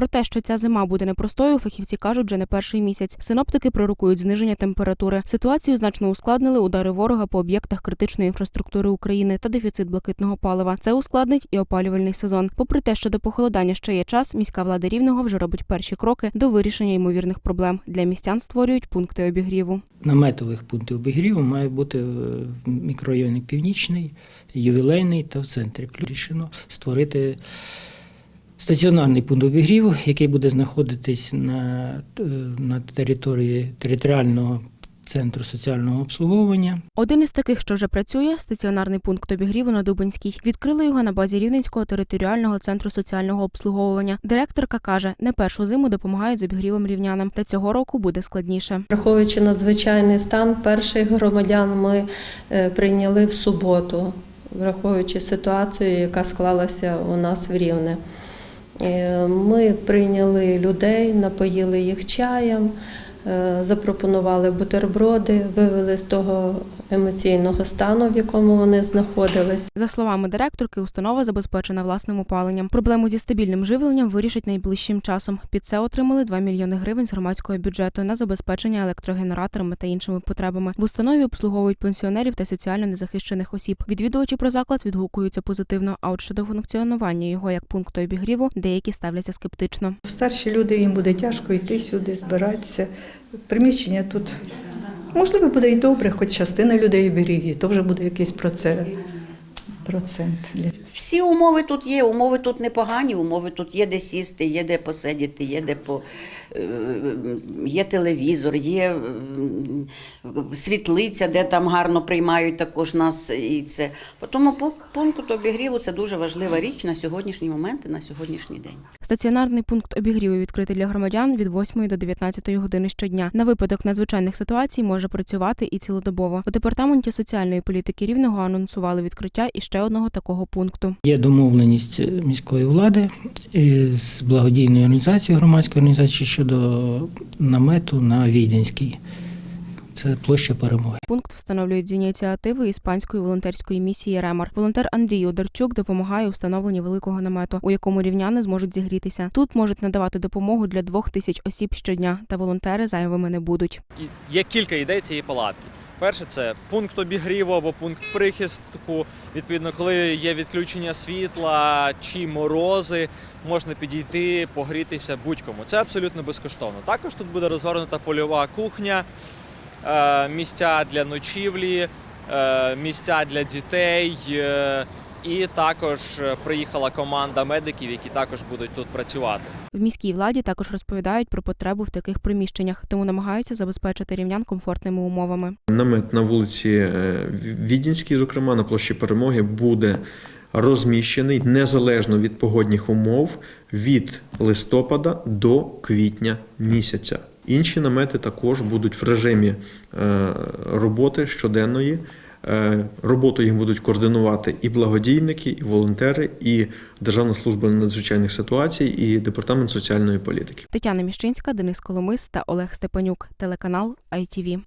Про те, що ця зима буде непростою, фахівці кажуть вже не перший місяць. Синоптики пророкують зниження температури. Ситуацію значно ускладнили удари ворога по об'єктах критичної інфраструктури України та дефіцит блакитного палива. Це ускладнить і опалювальний сезон. Попри те, що до похолодання ще є час, міська влада рівного вже робить перші кроки до вирішення ймовірних проблем. Для містян створюють пункти обігріву. Наметових пунктів обігріву має бути в мікрорайоні Північний, ювілейний та в центрі. Рішено створити стаціонарний пункт обігріву, який буде знаходитись на, е, на території територіального центру соціального обслуговування. Один із таких, що вже працює, стаціонарний пункт обігріву на Дубинській. Відкрили його на базі Рівненського територіального центру соціального обслуговування. Директорка каже, не першу зиму допомагають з обігрівом рівнянам, та цього року буде складніше. Враховуючи надзвичайний стан, перших громадян ми е, прийняли в суботу, враховуючи ситуацію, яка склалася у нас в Рівне. Е, Ми прийняли людей, напоїли їх чаєм, е, запропонували бутерброди, вивели з того емоційного стану, в якому вони знаходились. За словами директорки, установа забезпечена власним опаленням. Проблему зі стабільним живленням вирішать найближчим часом. Під це отримали 2 мільйони гривень з громадського бюджету на забезпечення електрогенераторами та іншими потребами. В установі обслуговують пенсіонерів та соціально незахищених осіб. Відвідувачі про заклад відгукуються позитивно. А от щодо функціонування його як пункту обігріву, деякі ставляться скептично. Старші люди їм буде тяжко йти сюди, збиратися. Приміщення тут Можливо, буде і добре, хоч частина людей беріг, і то вже буде якийсь процес. 100%. Всі умови тут є. Умови тут непогані, умови тут є де сісти, є де посидіти, є де по е, є телевізор, є е, світлиця, де там гарно приймають також нас. і це. По тому пункт обігріву це дуже важлива річ на сьогоднішній момент і на сьогоднішній день. Стаціонарний пункт обігріву відкритий для громадян від 8 до 19 години щодня. На випадок надзвичайних ситуацій може працювати і цілодобово. У департаменті соціальної політики рівного анонсували відкриття іще ще одного такого пункту. Є домовленість міської влади е, з благодійною організацією, громадською організацією щодо намету на Віденській. Це площа перемоги. Пункт встановлюють з ініціативи іспанської волонтерської місії Ремар. Волонтер Андрій Одарчук допомагає у встановленні великого намету, у якому рівняни зможуть зігрітися. Тут можуть надавати допомогу для двох тисяч осіб щодня, та волонтери зайвими не будуть. Є кілька ідей цієї палатки. Перше, це пункт обігріву або пункт прихистку. Відповідно, коли є відключення світла чи морози, можна підійти, погрітися будь-кому. Це абсолютно безкоштовно. Також тут буде розгорнута польова кухня, е, місця для ночівлі, е, місця для дітей. І також е, приїхала команда медиків, які також будуть тут працювати. В міській владі також розповідають про потребу в таких приміщеннях, тому намагаються забезпечити рівнян комфортними умовами. Намет на вулиці е, Відінській, зокрема на площі Перемоги, буде розміщений незалежно від погодних умов від листопада до квітня місяця. Інші намети також будуть в режимі е, роботи щоденної. Е, Роботу їм будуть координувати і благодійники, і волонтери, і Державна служба надзвичайних ситуацій, і департамент соціальної політики. Тетяна Міщинська, Денис Коломис та Олег Степанюк. Телеканал ITV.